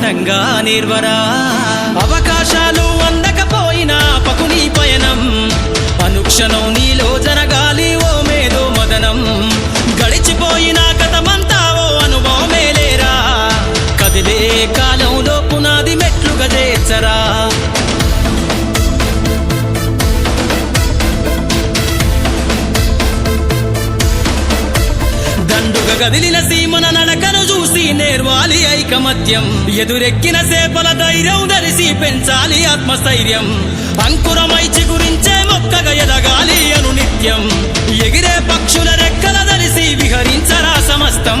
నేర్వరా. అవకాశాలు అందకపోయినా పకుని పయనం. అనుక్షణం నీలో జరగాలి ఓ మేధో మదనం. గడిచిపోయిన గతమంతా ఓ అనుభవమే లేరా. కదిలే కాలంలో పునాది మెట్లుగా చేర్చరా. దండుగ గదిలిన సీమన నడకను చూసి నేర్వాలి ఐకమత్యం ఎదురెక్కిన సేపల ధైర్యం ధరిసి పెంచాలి ఆత్మస్థైర్యం. అంకురమై చిగురించే మొక్కగా ఎదగాలి అను నిత్యం ఎగిరే పక్షుల రెక్కల ధరిసి విహరించరా సమస్తం.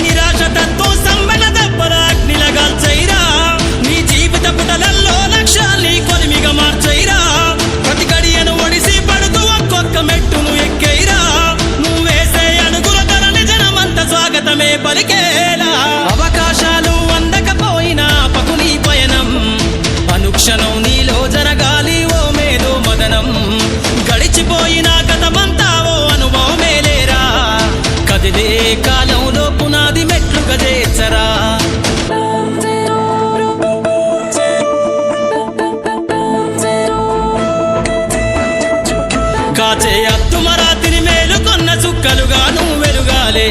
మనమే పలికేలా అవకాశాలు అందకపోయినా పకులి పయనం. అనుక్షణం నీలో జరగాలి ఓ మేధో మదనం. గడిచిపోయిన గతమంతా ఓ అనుభవమే లేరా. కదిలే కాలంలో పునాది మెట్లు గదేచరా కాచే అత్తుమరాతిని మేలుకొన్న చుక్కలుగా నువ్వు వెలుగాలే.